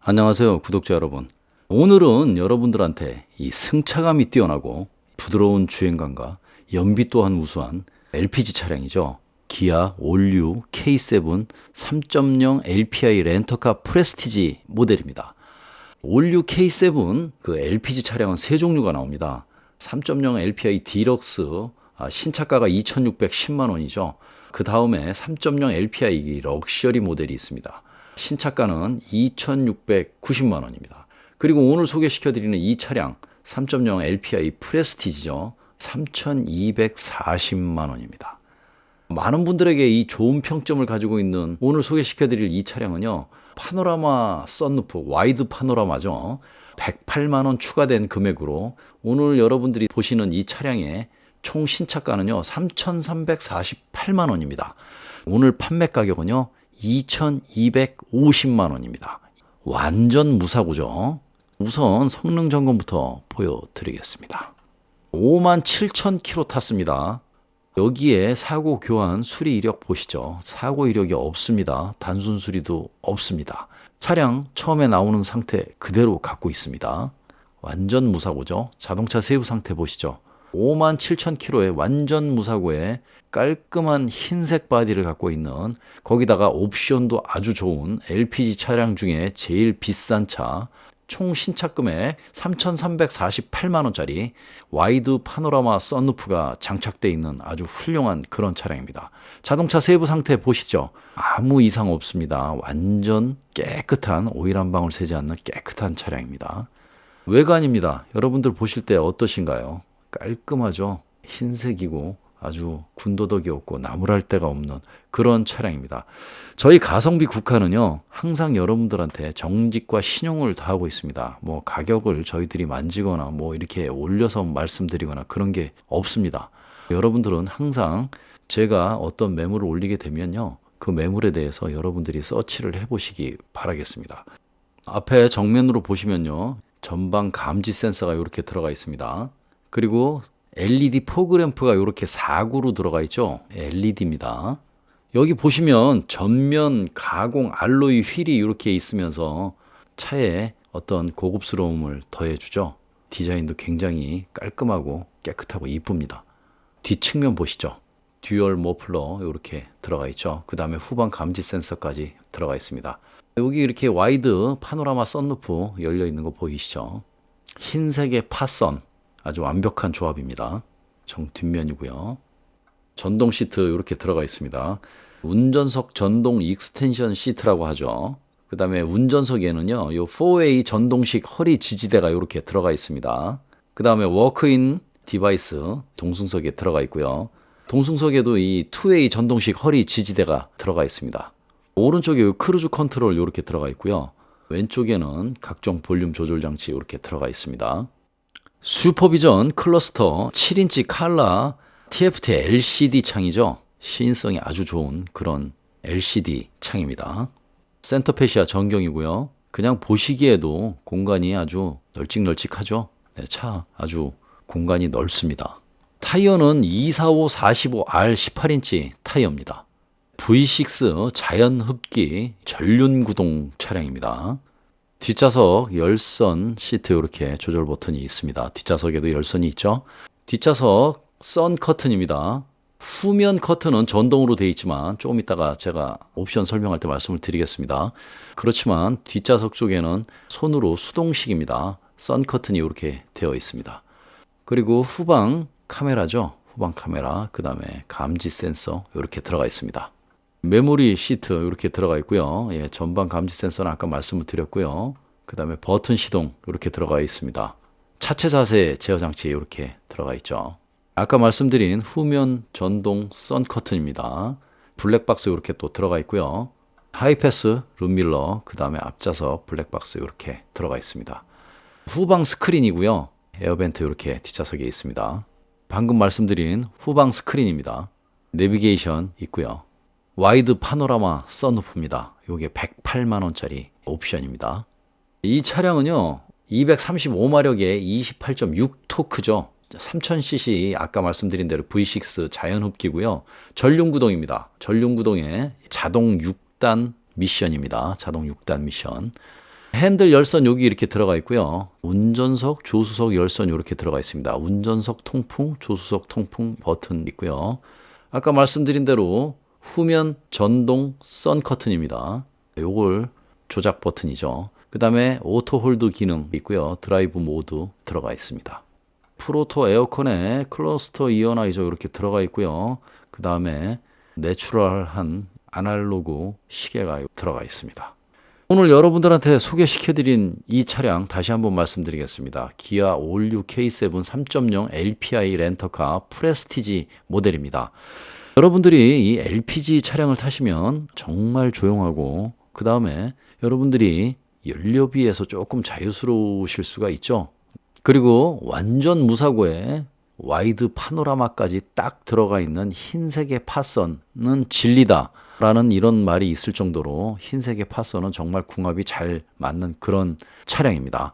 안녕하세요, 구독자 여러분. 오늘은 여러분들한테 이 승차감이 뛰어나고 부드러운 주행감과 연비 또한 우수한 LPG 차량이죠. 기아 올류 K7 3.0 LPI 렌터카 프레스티지 모델입니다. 올류 K7 그 LPG 차량은 세 종류가 나옵니다. 3.0 LPI 디럭스 아, 신차가가 2,610만 원이죠. 그 다음에 3.0 LPI 럭셔리 모델이 있습니다. 신차가는 2,690만 원입니다. 그리고 오늘 소개시켜 드리는 이 차량 3.0 LPI 프레스티지죠. 3,240만 원입니다. 많은 분들에게 이 좋은 평점을 가지고 있는 오늘 소개시켜 드릴 이 차량은요. 파노라마 썬루프 와이드 파노라마죠. 108만 원 추가된 금액으로 오늘 여러분들이 보시는 이 차량의 총 신차가는요. 3,348만 원입니다. 오늘 판매 가격은요. 2,250만 원입니다. 완전 무사고죠. 우선 성능 점검부터 보여드리겠습니다. 5만 7천 킬로 탔습니다. 여기에 사고 교환 수리 이력 보시죠. 사고 이력이 없습니다. 단순 수리도 없습니다. 차량 처음에 나오는 상태 그대로 갖고 있습니다. 완전 무사고죠. 자동차 세부 상태 보시죠. 5만 7천 킬로의 완전 무사고에 깔끔한 흰색 바디를 갖고 있는 거기다가 옵션도 아주 좋은 LPG 차량 중에 제일 비싼 차. 총 신차 금액 3,348만 원짜리 와이드 파노라마 썬루프가 장착되어 있는 아주 훌륭한 그런 차량입니다. 자동차 세부 상태 보시죠. 아무 이상 없습니다. 완전 깨끗한 오일 한 방울 새지 않는 깨끗한 차량입니다. 외관입니다. 여러분들 보실 때 어떠신가요? 깔끔하죠. 흰색이고 아주 군더더기 없고 나무랄 데가 없는 그런 차량입니다. 저희 가성비 국가는요, 항상 여러분들한테 정직과 신용을 다하고 있습니다. 뭐 가격을 저희들이 만지거나 뭐 이렇게 올려서 말씀드리거나 그런 게 없습니다. 여러분들은 항상 제가 어떤 매물을 올리게 되면요, 그 매물에 대해서 여러분들이 서치를 해보시기 바라겠습니다. 앞에 정면으로 보시면요, 전방 감지 센서가 이렇게 들어가 있습니다. 그리고 LED 포그램프가 이렇게 4구로 들어가 있죠. LED입니다. 여기 보시면 전면 가공 알로이 휠이 이렇게 있으면서 차에 어떤 고급스러움을 더해주죠. 디자인도 굉장히 깔끔하고 깨끗하고 이쁩니다. 뒷측면 보시죠. 듀얼 머플러 이렇게 들어가 있죠. 그 다음에 후방 감지 센서까지 들어가 있습니다. 여기 이렇게 와이드 파노라마 썬루프 열려 있는 거 보이시죠? 흰색의 파선 아주 완벽한 조합입니다. 정 뒷면이고요. 전동 시트 이렇게 들어가 있습니다. 운전석 전동 익스텐션 시트라고 하죠. 그 다음에 운전석에는요, 요 4way 전동식 허리 지지대가 이렇게 들어가 있습니다. 그 다음에 워크인 디바이스 동승석에 들어가 있고요. 동승석에도 이 2way 전동식 허리 지지대가 들어가 있습니다. 오른쪽에 크루즈 컨트롤 이렇게 들어가 있고요. 왼쪽에는 각종 볼륨 조절 장치 이렇게 들어가 있습니다. 슈퍼비전 클러스터 7인치 칼라 TFT LCD 창이죠. 시인성이 아주 좋은 그런 LCD 창입니다. 센터페시아 전경이고요. 그냥 보시기에도 공간이 아주 널찍널찍하죠. 네, 차 아주 공간이 넓습니다. 타이어는 245 45R 18인치 타이어입니다. V6 자연 흡기 전륜 구동 차량입니다. 뒷좌석 열선 시트 이렇게 조절 버튼이 있습니다. 뒷좌석에도 열선이 있죠. 뒷좌석 선 커튼입니다. 후면 커튼은 전동으로 되어 있지만 조금 이따가 제가 옵션 설명할 때 말씀을 드리겠습니다. 그렇지만 뒷좌석 쪽에는 손으로 수동식입니다. 선 커튼이 이렇게 되어 있습니다. 그리고 후방 카메라죠. 후방 카메라, 그 다음에 감지 센서 이렇게 들어가 있습니다. 메모리 시트 이렇게 들어가 있고요. 예, 전방 감지 센서는 아까 말씀을 드렸고요. 그 다음에 버튼 시동 이렇게 들어가 있습니다. 차체 자세 제어 장치 이렇게 들어가 있죠. 아까 말씀드린 후면 전동 선 커튼입니다. 블랙박스 이렇게 또 들어가 있고요. 하이패스 룸밀러 그 다음에 앞좌석 블랙박스 이렇게 들어가 있습니다. 후방 스크린이고요. 에어벤트 이렇게 뒷좌석에 있습니다. 방금 말씀드린 후방 스크린입니다. 내비게이션 있고요. 와이드 파노라마 썬루프입니다. 이게 108만 원짜리 옵션입니다. 이 차량은요. 235마력의 28.6 토크죠. 3000cc 아까 말씀드린 대로 V6 자연 흡기고요. 전륜 구동입니다. 전륜 구동에 자동 6단 미션입니다. 자동 6단 미션. 핸들 열선 여기 이렇게 들어가 있고요. 운전석, 조수석 열선 이렇게 들어가 있습니다. 운전석 통풍, 조수석 통풍 버튼 있고요. 아까 말씀드린 대로 후면 전동 선 커튼입니다. 요걸 조작 버튼이죠. 그 다음에 오토 홀드 기능 있고요. 드라이브 모드 들어가 있습니다. 프로토 에어컨에 클러스터 이어나이저 이렇게 들어가 있고요. 그 다음에 내추럴한 아날로그 시계가 들어가 있습니다. 오늘 여러분들한테 소개시켜드린 이 차량 다시 한번 말씀드리겠습니다. 기아 올류 K7 3.0 LPI 렌터카 프레스티지 모델입니다. 여러분들이 이 LPG 차량을 타시면 정말 조용하고 그 다음에 여러분들이 연료비에서 조금 자유스러우실 수가 있죠. 그리고 완전 무사고에 와이드 파노라마까지 딱 들어가 있는 흰색의 파선은 진리다. 라는 이런 말이 있을 정도로 흰색의 파선은 정말 궁합이 잘 맞는 그런 차량입니다.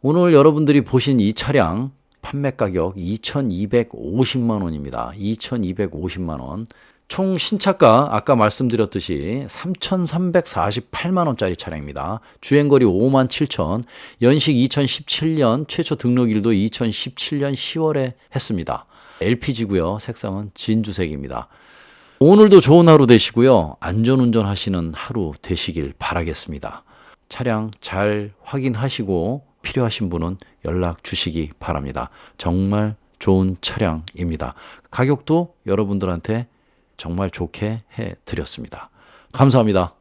오늘 여러분들이 보신 이 차량 판매 가격 2,250만 원입니다. 2,250만 원. 총 신차가 아까 말씀드렸듯이 3,348만 원짜리 차량입니다. 주행거리 5만 7천, 연식 2017년 최초 등록일도 2017년 10월에 했습니다. LPG고요. 색상은 진주색입니다. 오늘도 좋은 하루 되시고요. 안전운전 하시는 하루 되시길 바라겠습니다. 차량 잘 확인하시고 필요하신 분은 연락 주시기 바랍니다. 정말 좋은 차량입니다. 가격도 여러분들한테 정말 좋게 해 드렸습니다. 감사합니다.